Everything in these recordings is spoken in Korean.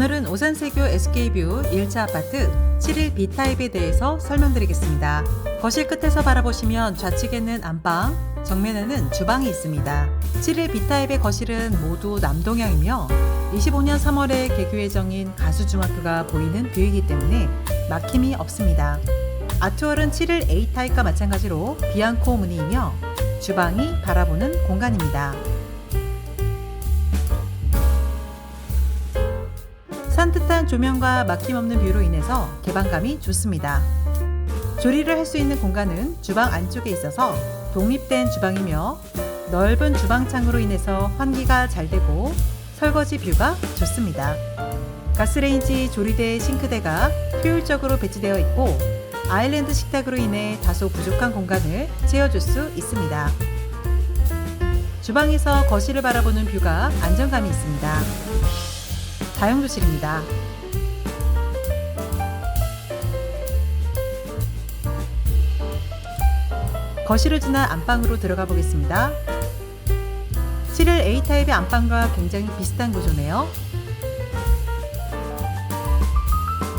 오늘은 오산세교 SK뷰 1차 아파트 7일 B타입에 대해서 설명드리겠습니다. 거실 끝에서 바라보시면 좌측에는 안방, 정면에는 주방이 있습니다. 7일 B타입의 거실은 모두 남동향이며 25년 3월에 개교 예정인 가수중학교가 보이는 뷰이기 때문에 막힘이 없습니다. 아트월은 7일 A타입과 마찬가지로 비앙코 무늬이며 주방이 바라보는 공간입니다. 산뜻한 조명과 막힘없는 뷰로 인해서 개방감이 좋습니다. 조리를 할 수 있는 공간은 주방 안쪽에 있어서 독립된 주방이며 넓은 주방창으로 인해서 환기가 잘 되고 설거지 뷰가 좋습니다. 가스레인지, 조리대, 싱크대가 효율적으로 배치되어 있고 아일랜드 식탁으로 인해 다소 부족한 공간을 채워줄 수 있습니다. 주방에서 거실을 바라보는 뷰가 안정감이 있습니다. 다용도실입니다. 거실을 지나 안방으로 들어가 보겠습니다. 7일 A타입의 안방과 굉장히 비슷한 구조네요.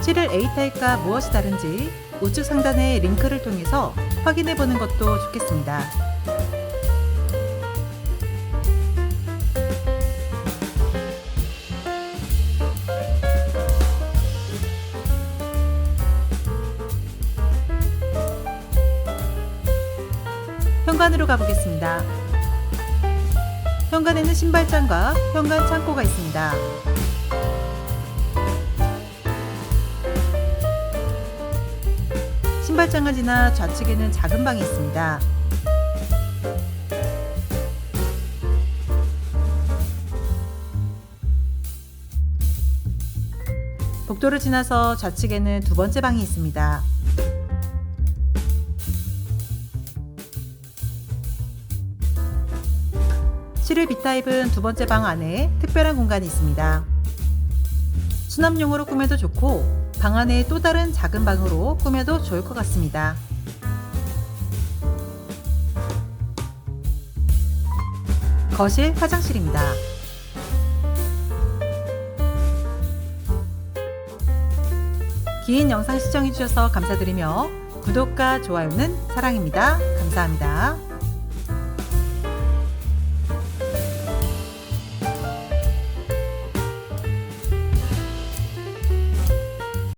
7일 A타입과 무엇이 다른지 우측 상단의 링크를 통해서 확인해 보는 것도 좋겠습니다. 현관으로 가보겠습니다. 현관에는 신발장과 현관 창고가 있습니다. 신발장을 지나 좌측에는 작은 방이 있습니다. 복도를 지나서 좌측에는 두 번째 방이 있습니다. 7일 B타입은 두 번째 방 안에 특별한 공간이 있습니다. 수납용으로 꾸며도 좋고 방 안에 또 다른 작은 방으로 꾸며도 좋을 것 같습니다. 거실 화장실입니다. 긴 영상 시청해주셔서 감사드리며 구독과 좋아요는 사랑입니다. 감사합니다.